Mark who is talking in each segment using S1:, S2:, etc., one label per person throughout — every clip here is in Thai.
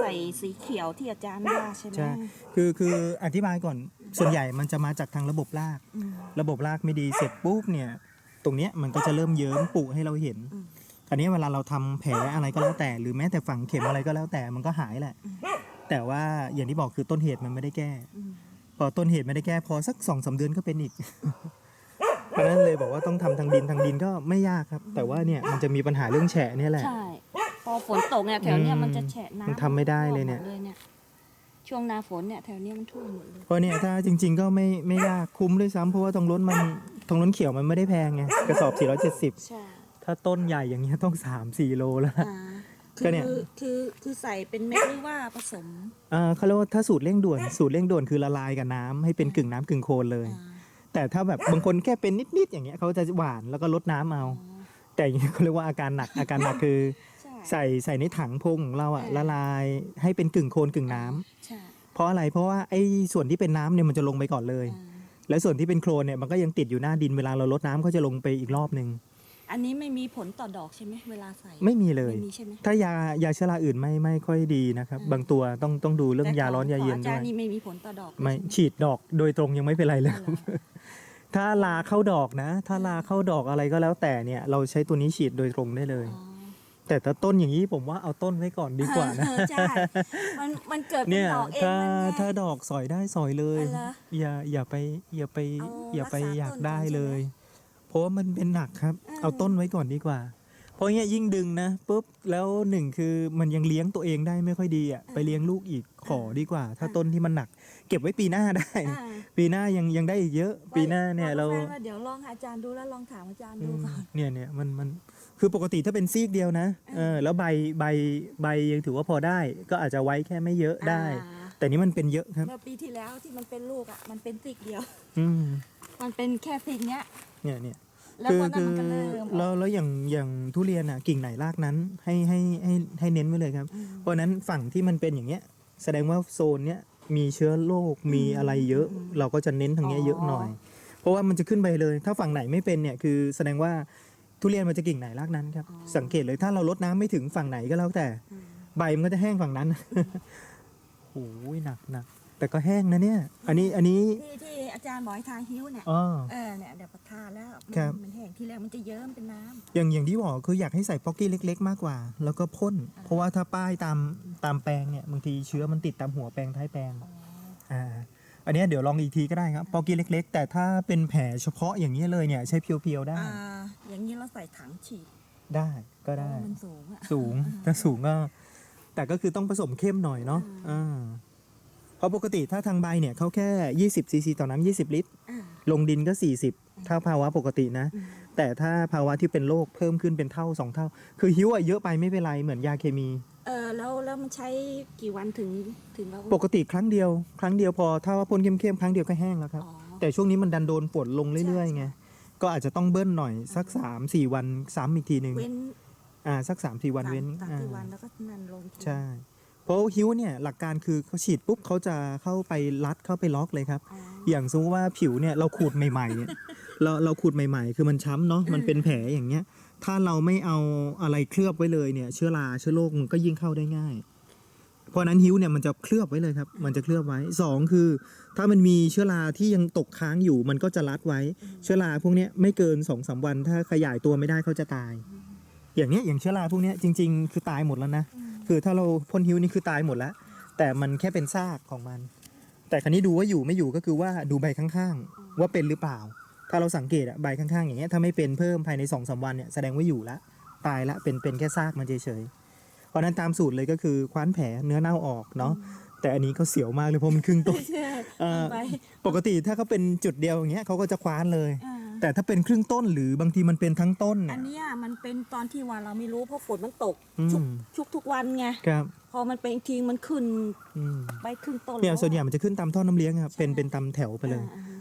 S1: ใส่สีเขียวที่อาจารย์ว่าใช่ไหม
S2: ใช่คือคืออธิบายก่อนส่วนใหญ่มันจะมาจากทางระบบราก
S1: อืม
S2: ระบบรากไม่ดีเสร็จปุ๊บเนี่ย ตรงเนี้ยมันก็จะเริ่มเยิ้มปุให้เราเห็น
S1: อืม
S2: อันนี้เวลาเราทำแผลอะไรก็แล้วแต่ หรือแม้แต่ฝังเข็มอะไรก็แล้วแต่มันก็หายแหละ แต่ว่าอย่างที่บอกคือต้นเหตุมันไม่ได้แก้
S1: อืม
S2: พอต้นเหตุไม่ได้แก้พอสักสองสาเดือนก็เป็นอีก เพราะฉะนั้นเลยบอกว่าต้องทำทางดินทางดินก็ไม่ยากครับ แต่ว่าเนี่ยมันจะมีปัญหาเรื่องแฉะเนี่ยแหละ
S1: ใช่ พอฝนตกเนี่ยแถวเนี้ย
S2: อืม
S1: มันจะแฉะน้ำ
S2: มันทำไม่ได้เลยเนี่ย
S1: ท่วมหมดช่วงหนาฝนเนี่ยแถวเนี้ยมันท่วมหมดเลย
S2: เพราะเนี่ยถ้าจริง ๆ ก็ไม่ไม่ยากคุ้มด้วยซ้ำเพราะว่าตรงล้นมันตรงล้นเขียวมันไม่ได้แพงไงกระสอบ470
S1: ใช่
S2: ถ้าต้นใหญ่อย่างเงี้ยต้อง 3-4 โลแล้วนะ
S1: อ่า
S2: ก็เนี่ย
S1: คือคือคือใส่เป็นเม็ดหรือว่าผสม
S2: อ่าเขาเรียกว่าถ้าสูตรเร่งด่วนสูตรเร่งด่วนคือละลายกับน้ำให้เป็นกึ่งน้ำกึ่งโคลนเลย
S1: อ่า
S2: แต่ถ้าแบบบางคนแค่เป็นนิดๆอย่างเงี้ยเขาจะหวานแล้วก็ลดน้ำเอา แต่อย่างเงี้ยเขาเรียกว่าอาการหนักอาการหนักคือ
S1: ใช่
S2: ใส่ใส่ในถังพงของเราอะ
S1: เออ
S2: ละลายให้เป็นกึ่งโคลนกึ่งน้ำ
S1: ใช่
S2: เพราะอะไรเพราะว่าไอ้ส่วนที่เป็นน้ำเนี่ยมันจะลงไปก่อนเลย
S1: อ่า
S2: แล้วส่วนที่เป็นโคลนเนี่ยมันก็ยังติดอยู่หน้าดินเวลาเราลดน้ำก็จะลงไปอีกรอบหนึ่ง
S1: อันนี้ไม่มีผลต่อดอกใช่ไหมเวลาใส่
S2: ไม่มีเลย
S1: ไม่มีใช่ไหม
S2: ถ้ายายาเชื้อราอื่นไม่ไม่ค่อยดีนะครับ
S1: อืม
S2: บางตัวต้องต้องดูเรื่อง
S1: แต่
S2: ยาร้อนยาเย็น
S1: ขงอา
S2: ด้
S1: จา
S2: วย
S1: รย์นี่ไม่มีผลต่อดอก
S2: ไม่
S1: ใช่ห
S2: ฉีดดอกโดยตรงยังไม่เป็นไรเลย
S1: อ๋อ
S2: ครับ
S1: เหรอ
S2: ถ้าลาเข้าดอกนะ ถ้าลาเข้าดอกอะไรก็แล้วแต่เนี่ย เราใช้ตัวนี้ฉีดโดยตรงได้เลย
S1: อ๋อ
S2: แต่ถ้าต้นอย่างนี้ผมว่าเอาต้นไว้ก่อนดีกว่านะ
S1: เออใช่มันมันเกิดเป็น
S2: เนี่ย
S1: ดอกเอง
S2: ถ้า
S1: มันไง
S2: ถ้าดอกสอยได้สอยเลย
S1: อะไรเหรอ
S2: อย่าอย่าไปอย่าไป
S1: เอา
S2: อย่าไป
S1: รักษา
S2: อยาก
S1: ต้น
S2: ได้
S1: ก่อนใช่ไหม
S2: เลย เพราะว่ามันเป็นหนักครับ
S1: เออ
S2: เอาต้นไว้ก่อนดีกว่า เพราะเงี้ยยิ่งดึงนะปุ๊บแล้วหนึ่งคือมันยังเลี้ยงตัวเองได้ไม่ค่อยดีอะไปเลี้ยงลูกอีกขอดีกว่า ถ้าต้นที่มันหนัก เก็บไว้ปีหน้าได้
S1: อ่า
S2: ปีหน้ายังยังได้อีกเยอะ ปีหน้าเนี่ยเรา
S1: บอกกับแฟว่าเดี๋ยวลองอาจารย์ดูแล้วลองถามอาจารย์
S2: อื
S1: ดู
S2: ม
S1: ก่อน
S2: เนี่ยเนี่ยมันมันคือปกติถ้าเป็นซีกเดียวนะเออแล้วใบใบใบยังถือว่าพอได้ ก็อาจจะไว้แค่ไม่เยอะได้
S1: อ่า
S2: แต่นี้มันเป็นเยอะครับ
S1: เมื่อปีที่แล้วที่มันเป็นลูกอะมันเป็นติกเดียว
S2: อืม
S1: มันเป็นแค่ติกเนี้ย
S2: เนี่ยเนี่ย
S1: แล้ว
S2: คือ
S1: ก็นั่น
S2: คือ
S1: มันก็เริ่มอ
S2: แล้
S1: อ
S2: ว
S1: ก
S2: แล้วอย่างอย่างทุเรียนอะกิ่งไหนรากนั้นให้ให้ให้ให้เน้นไว้เลยครับ
S1: อืม
S2: เพราะฉะนั้นฝั่งที่มันเป็นอย่างเงี้ย แสดงว่าโซนเนี้ยมีเชื้อโรคมีอะไรเยอะ
S1: อืม
S2: เราก็จะเน้นทางเนี้ยเยอะหน่อย เพราะว่ามันจะขึ้นไปเลย ถ้าฝั่งไหนไม่เป็นเนี่ยคือแสดงว่าทุเรียนมันจะกิ่งไหนรากนั้นครับ สังเกตเลยถ้าเราลดน้ำไม่ถึงฝั่งไหนก็แล้วแต่
S1: อืม
S2: ใบมันก็จะแห้งฝั่งนั้น โอ้ยหนักหนักแต่ก็แห้งนะเนี่ย อันนี้อันนี้
S1: ที่ที่อาจารย์บอกให้ทาฮิ้วเนี่ย
S2: อ๋อ
S1: เออเนี่ยเดี๋ยวพอทาแล้วมัน
S2: ครับ
S1: มันแห้ง ที่แรกมันจะเยิ้มเป็นน้ำ
S2: อย่างอย่างที่บอกคืออยากให้ใส่ป๊อกกี้เล็ก ๆ มากกว่า แล้วก็พ่น เพราะว่าถ้าป้ายตามตามแปลงเนี่ยบางทีเชื้อมันติดตามหัวแปลงท้ายแปลง
S1: อ๋อ
S2: อ่าอันเนี้ยเดี๋ยวลองอีกทีก็ได้ครับป๊อกกี้เล็ก ๆ แต่ถ้าเป็นแผลเฉพาะอย่างนี้ยเลยเนี่ยใช้เพียวๆได้
S1: อ่า อย่างนี้เราใส่ถังฉีด
S2: ได้ก็
S1: เพราะ
S2: ได้
S1: ว่ามันสูงอะ
S2: สูงถ้าสูงก็แต่ก็คือต้องผสมเข้มหน่อยเนาะ
S1: อืม
S2: อ่าเพราะปกติถ้าทางใบเนี่ยเขาแค่ 20ซีซีต่อน้ำ20 ลิตร
S1: อ่า
S2: ลงดินก็ 40 ถ้าภาวะปกตินะ
S1: อืม
S2: แต่ถ้าภาวะที่เป็นโรคเพิ่มขึ้นเป็นเท่า2เท่า คือหิวอะเยอะไปไม่เป็นไรเหมือนยาเคมี
S1: เออแล้วแล้วมันใช้กี่วันถึงถึงเรา
S2: ปกติครั้งเดียว ครั้งเดียวพอถ้าว่าพ่นเข้มๆครั้งเดียวก็แห้งแล้วครับ
S1: อ๋อ
S2: แต่ช่วงนี้มันดันโดนฝนลงเรื่อยๆไง
S1: ใช่
S2: ก็อาจจะต้องเบิ้ลหน่อยสัก 3 4 วันซ้ำอีกทีหนึ่ง
S1: เว้น
S2: อ่าสัก 3 4 วันเว้น
S1: สาม
S2: อ่า
S1: สี่วันแล้วก็นั่นลงที
S2: ใช่ เพราะฮิวเนี่ยหลักการคือเขาฉีดปุ๊บเขาจะเข้าไปรัดเข้าไปล็อกเลยครับ
S1: อ๋อ
S2: อย่างสมมติว่าผิวเนี่ยเราขูดใหม่ๆเนี่ย เราเราขูดใหม่ๆ คือมันช้ำเนาะมันเป็นแผลอย่างเงี้ย ถ้าเราไม่เอาอะไรเคลือบไว้เลยเนี่ย เชื้อราเชื้อโรคมันก็ยิ่งเข้าได้ง่าย เพราะฉะนั้นฮิ้วเนี่ยมันจะเคลือบไว้เลยครับ มันจะเคลือบไว้สองคือ ถ้ามันมีเชื้อราที่ยังตกค้างอยู่ มันก็จะรัดไว้ เชื้อราพวกเนี้ยไม่เกินสองสามวัน ถ้าขยายตัวไม่ได้เขาจะตาย อย่างเนี้ยอย่างเชื้อราพวกเนี้ยจริง ๆ คือตายหมดแล้วนะ
S1: อืม
S2: คือถ้าเราพ่นฮิ้วนี่คือตายหมดแล้ว แต่มันแค่เป็นซากของมัน แต่ครั้นี้ดูว่าอยู่ไม่อยู่ก็คือว่าดูใบข้างๆ ว่าเป็นหรือเปล่า ถ้าเราสังเกตอะใบข้างๆอย่างเงี้ยถ้าไม่เป็นเพิ่มภายใน2อสวันเนี่ยแสดงว่าอยู่ละตายละเป็นเป็นแค่ซากมันเฉยๆเพราะฉะนั้นตามสูตรเลยก็คือคว้านแผลเนื้อเน่าออกเนาะแต่อันนี้ก็เสียวมากเลยเพราะมันครึ่งต้น
S1: ใช่
S2: เอ่อ
S1: ไป
S2: ปกติถ้าเขาเป็นจุดเดียวอย่างเงี้ยเขาก็จะคว้านเลย
S1: อ่า
S2: แต่ถ้าเป็นครึ่งต้นหรือบางทีมันเป็นทั้งต้น
S1: อั
S2: เนี่ย
S1: นเนี้ยมันเป็นตอนที่ว่าเราไม่รู้เพราะฝนมันตก
S2: อื
S1: ชุก
S2: ม
S1: ชุกทุกวันไง
S2: ครับ
S1: พอมันเป็นอีกทีมันขึ้น
S2: อืม
S1: ใบครึ่งต้น
S2: เนี่ย
S1: แล้ว
S2: ส่วนใหญ่มันจะขึ้นตามท่อน้ำเลี้ยงครับเป็นเป็นตามแถวไปเลย
S1: อ่า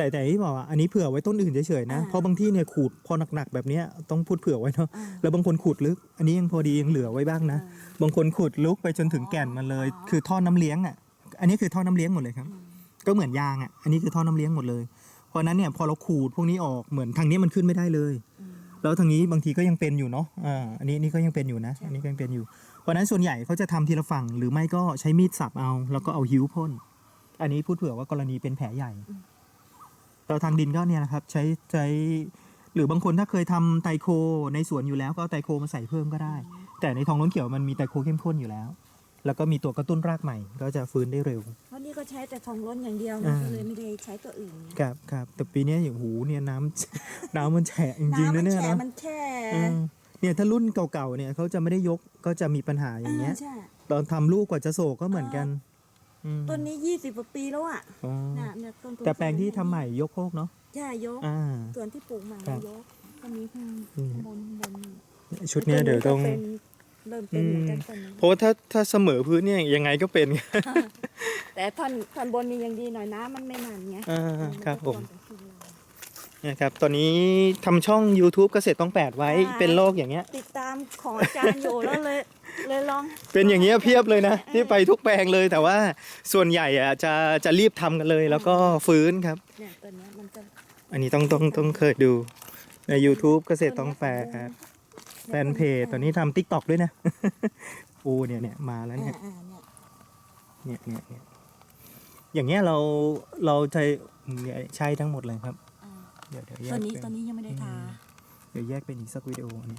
S2: แต่แต่ที่บอกอะอันนี้เผื่อไว้ต้นอื่นเฉยๆนะ
S1: อ่า
S2: เพราะบางที่เนี่ยขูดพอหนักๆแบบเนี้ยต้องพูดเผื่อไว้เนาะ
S1: อ่า
S2: แล้วบางคนขูดลึก อันนี้ยังพอดียังเหลือไว้บ้างนะ
S1: อ่า
S2: บางคนขูดลึกไปจนถึงแก่นมันเลย
S1: อ๋อ
S2: คือท่อน้ำเลี้ยงอะ อันนี้คือท่อน้ำเลี้ยงหมดเลยครับ
S1: อืม
S2: ก็เหมือนยางอะอันนี้คือท่อน้ำเลี้ยงหมดเลยเพราะฉะนั้นเนี่ยพอเราขูดพวกนี้ออกเหมือนทางนี้มันขึ้นไม่ได้เลย
S1: อืม
S2: แล้วทางนี้บางทีก็ยังเป็นอยู่เนาะอ่าอันนี้นี่ก็ยังเป็นอยู่นะ อันนี้ก็ยังเป็นอยู่ เพราะฉะนั้นส่วนใหญ่เขาจะทำทีละฝั่งหรือไม่ก็ใช้มีดสับเอา แล้วก็เอาหิ้วพ่นอันนี้พูดเผื่อว่ากรณีเป็นแผลใหญ่ แต่ทางดินก็เนี่ยนะครับใช้ใช้หรือบางคนถ้าเคยทำไตรโคในสวนอยู่แล้วก็เอาไตรโคมาใส่เพิ่มก็ได้ แต่ในทองล้นเขียวมันมีไตรโคเข้มข้นอยู่แล้ว แล้วก็มีตัวกระตุ้นรากใหม่ ก็จะฟื้นได้เร็ว
S1: เพราะนี่ก็ใช้แต่ทองล้นอย่างเดียว
S2: อ่า
S1: ก็เลยไม่ได้ใช้ตัวอื่น
S2: ครับครับแต่ปีเนี้ยอย่างหูเนี่ยน้ำน้ำมันแฉะจริงๆ
S1: น้ำมั
S2: นะเนี่ย
S1: แฉะ
S2: เนาะ
S1: มันแช่
S2: เออเนี่ยถ้ารุ่นเก่าๆเนี่ยเขาจะไม่ได้ยกก็จะมีปัญหาอย่างเงี้ย
S1: ใช่
S2: ตอนทำลูกกว่าจะโศกก็เหมือนกันม
S1: ต้นนี้ยี่สิบกว่าปีแล้วอะ
S2: อ๋อ
S1: น่ะเนี่ยต้น
S2: แต่แปลงที่ทำใหม่ยกโคกเนาะ
S1: ใช่ยก
S2: อ่า
S1: ส่วนที่ปลูกใหม่
S2: ครับ
S1: ยกก็มีข้าง
S2: อืม
S1: บนบน
S2: ชุดเนี้ยเดี๋ยวต้อง
S1: เป็นเริ่มเป็นเหมือนกันต้นนี้
S2: เพราะว่าถ้าถ้าเสมอพื้นเนี่ยยังไงก็เป็น
S1: แต่ท่อนท่อนบนมียังดีหน่อยน้ำมันไม่มันไง
S2: อ่า
S1: เออ
S2: ครับผม
S1: นก็ท่วมไปที่เรา
S2: เนี่ยครับตอนนี้ทำช่อง YouTube เกษตรต้องแปดไว้
S1: อ่า
S2: เป็นโรคอย่างเงี้ย
S1: ติดตามของอาจารย์อยู่แล้วเลย เลยลอง
S2: เป็นอย่างเงี้ยเพียบเลยนะ
S1: เออ
S2: ที่ไปทุกแปลงเลยแต่ว่าส่วนใหญ่อะจะจะรีบทำกันเลยแล้วก็ฟื้นครับ
S1: เนี่ยตัวเนี้ยมันจะ
S2: อันนี้ต้องต้องต้องเคยดูใน YouTube เกษตรต้องแปดครับแฟนเพจตอนนี้ทำ t ิ k t o k ด้วยนะโอ้เนี่ยเนี่ยมาแล้วเนี่ย
S1: อ่าอ่าเนี่ย
S2: เนี่ยเนี่ยเนี่ยอย่างเงี้ยเราเราจะเนี่ยใช้ทั้งหมดเลยครับ
S1: อ่า
S2: เดี๋ยวเดี๋ยวแย
S1: ตัว
S2: ก
S1: นี้
S2: เป็น
S1: ตัวนี้ยังไม่ได้ทา
S2: เดี๋ยวแยกเป็นอีกสักวิดีโอหนึง